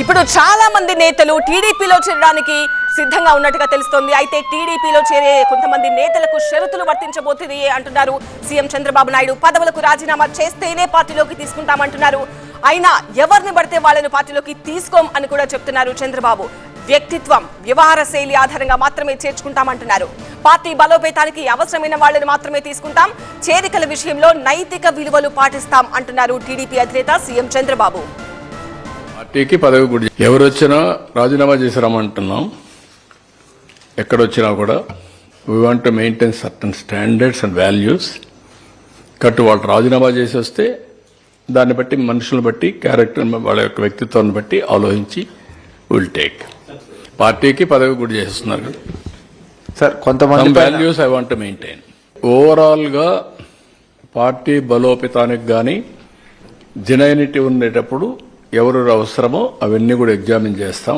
ఇప్పుడు చాలా మంది నేతలు టీడీపీలో చేరడానికి సిద్ధంగా ఉన్నట్టుగా తెలుస్తోంది. అయితే టీడీపీలో చేరే కొంతమంది నేతలకు షరతులు వర్తించబోతుంది అంటున్నారు సీఎం చంద్రబాబు నాయుడు. పదవులకు రాజీనామా చేస్తేనే పార్టీలోకి తీసుకుంటామంటున్నారు. అయినా ఎవరిని పడితే వాళ్ళని పార్టీలోకి తీసుకోం అని కూడా చెప్తున్నారు చంద్రబాబు. వ్యక్తిత్వం వ్యవహార శైలి ఆధారంగా మాత్రమే చేర్చుకుంటామంటున్నారు. పార్టీ బలోపేతానికి అవసరమైన వాళ్ళని మాత్రమే తీసుకుంటాం. చేరికల విషయంలో నైతిక విలువలు పాటిస్తాం అంటున్నారు టీడీపీ అధినేత సీఎం చంద్రబాబు. పార్టీకి పదవి కూడా ఎవరు వచ్చినా రాజీనామా చేసి రమ్మంటున్నాం ఎక్కడొచ్చినా కూడా. We want to maintain certain standards and values కట్టు వాళ్ళు రాజీనామా చేసి వస్తే దాన్ని బట్టి మనుషులను బట్టి క్యారెక్టర్ వాళ్ళ యొక్క వ్యక్తిత్వాన్ని బట్టి ఆలోచించి విల్ టేక్ పార్టీకి పదవి కూడా చేస్తున్నారు సార్ కొంతమంది వాల్యూస్ ఐ వాంట్ మెయింటైన్ ఓవరాల్గా పార్టీ బలోపేతానికి గాని జెనైనిటీ ఉండేటప్పుడు ఎవరు అవసరమో అవన్నీ కూడా ఎగ్జామిన్ చేస్తాం.